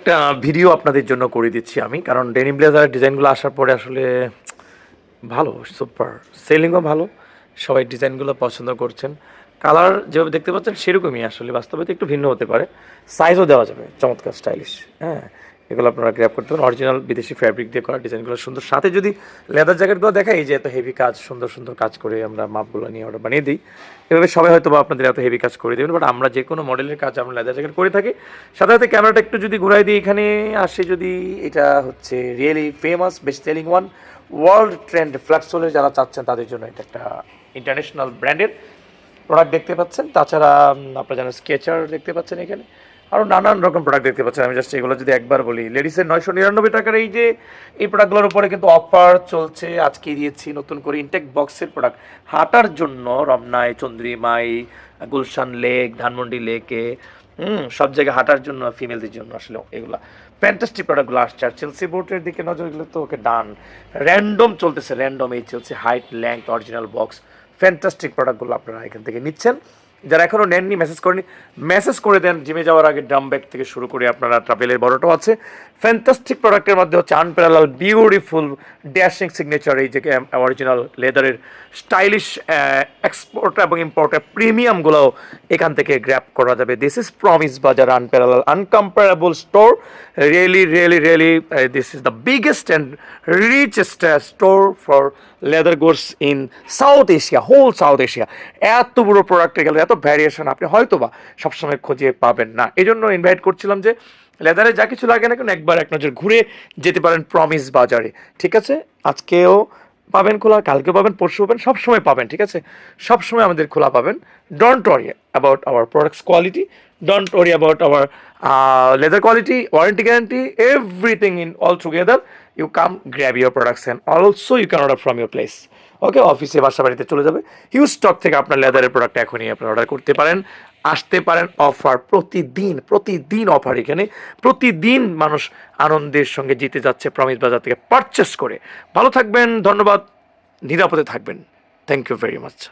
একটা ভিডিও আপনাদের জন্য করে দিচ্ছি আমি, কারণ ডেনিম ব্লেজার ডিজাইনগুলো আসার পরে আসলে ভালো সুপার সেলিংও ভালো, সবাই ডিজাইনগুলো পছন্দ করছেন। কালার যেভাবে দেখতে পাচ্ছেন সেরকমই আসলে, বাস্তবে একটু ভিন্ন হতে পারে। সাইজও দেওয়া যাবে, চমৎকার স্টাইলিশ হ্যাঁ। এগুলো আপনারা গ্র্যাপ করতে পারেন। অরিজিনাল বিদেশি ফ্যাব্রিক দিয়ে করা ডিজাইনগুলো সুন্দর। সাথে যদি লেদার জ্যাকেটগুলো দেখাই যে এত হেভি কাজ, সুন্দর সুন্দর কাজ করে আমরা মাপগুলো নিয়ে অর্ডার বানিয়ে দিই। এভাবে সবাই হয়তো বা আপনাদের এত হেভি কাজ করে দেবেন বাট আমরা যে কোনো মডেলের কাজ আমরা লেদার জ্যাকেট করে থাকি। সাথে সাথে ক্যামেরাটা একটু যদি ঘুরাই দিই, এখানে আসে যদি, এটা হচ্ছে really famous best selling one world trend ফ্ল্যাক্সোলের যারা চাচ্ছেন তাদের জন্য এটা একটা ইন্টারন্যাশনাল ব্র্যান্ডের প্রোডাক্ট দেখতে পাচ্ছেন। তাছাড়া আপনারা যেন স্কেচার দেখতে পাচ্ছেন এখানে আরও নানান রকম প্রোডাক্ট দেখতে পাচ্ছেন। আমি জাস্ট এগুলো যদি একবার বলি লেডিসের নয়শো নিরানব্বই টাকার এই যে, এই প্রোডাক্টগুলোর উপরে কিন্তু অফার চলছে। আজকে দিয়েছি নতুন করে ইনটেক বক্সের প্রোডাক্ট হাঁটার জন্য রমনায় চন্দ্রিমাই গুলশান লেক ধানমন্ডি লেকে হুম, সব জায়গায় হাঁটার জন্য ফিমেলদের জন্য আসলে এগুলা। ফ্যান্টাস্টিক প্রোডাক্টগুলো আসছে। আর চেলসি বোর্ডের দিকে নজর দিলে তো ওকে ডান র্যান্ডম চলতেছে র্যান্ডম এই Chelsea height length original box fantastic প্রোডাক্টগুলো আপনারা এখান থেকে নিচ্ছেন। যারা এখনও নেননি মেসেজ করেনি মেসেজ করে দেন জিমে যাওয়ার আগে ড্রাম ব্যাগ থেকে শুরু করে আপনারা ট্রাভেলের বড়টাও আছে। ফ্যান্টাস্টিক প্রোডাক্টের মধ্যে হচ্ছে আনপ্যারালাল বিউটিফুল ড্যাশিং সিগনেচার এই যে অরিজিনাল লেদারের স্টাইলিশ এক্সপোর্ট এবং ইম্পোর্টের প্রিমিয়ামগুলোও এখান থেকে গ্র্যাপ করা যাবে। This is promise Bazar unparallel uncomparable store really really really this is the biggest and richest store for leather goods in South Asia whole South Asia এত বড় প্রোডাক্টে গেলে এত ভ্যারিয়েশন আপনি হয়তো বা সবসময় খুঁজে পাবেন না। এই জন্য ইনভাইট করছিলাম যে লেদারে যা কিছু লাগে না কেন একবার এক নজর ঘুরে যেতে পারেন প্রমিস বাজারে। ঠিক আছে? আজকেও পাবেন খোলা কালকে পাবেন পরশু পাবেন, সবসময় পাবেন, ঠিক আছে? সবসময় আমাদের খোলা পাবেন। Don't worry about our products quality don't worry about our leather quality warranty guarantee everything in all together you come grab your products and also you can order from your place okay, অফিসে বাসা বাড়িতে চলে যাবে। Huge stock থেকে আপনার লেদারের product এখনই আপনি অর্ডার করতে পারেন। আসতে পারেন অফার প্রতিদিন প্রতিদিন অফার এখানে। প্রতিদিন মানুষ আনন্দের সঙ্গে জিতে যাচ্ছে প্রমিস বাজার থেকে পারচেস করে। ভালো থাকবেন, ধন্যবাদ। নিরাপদে থাকবেন। Thank you very much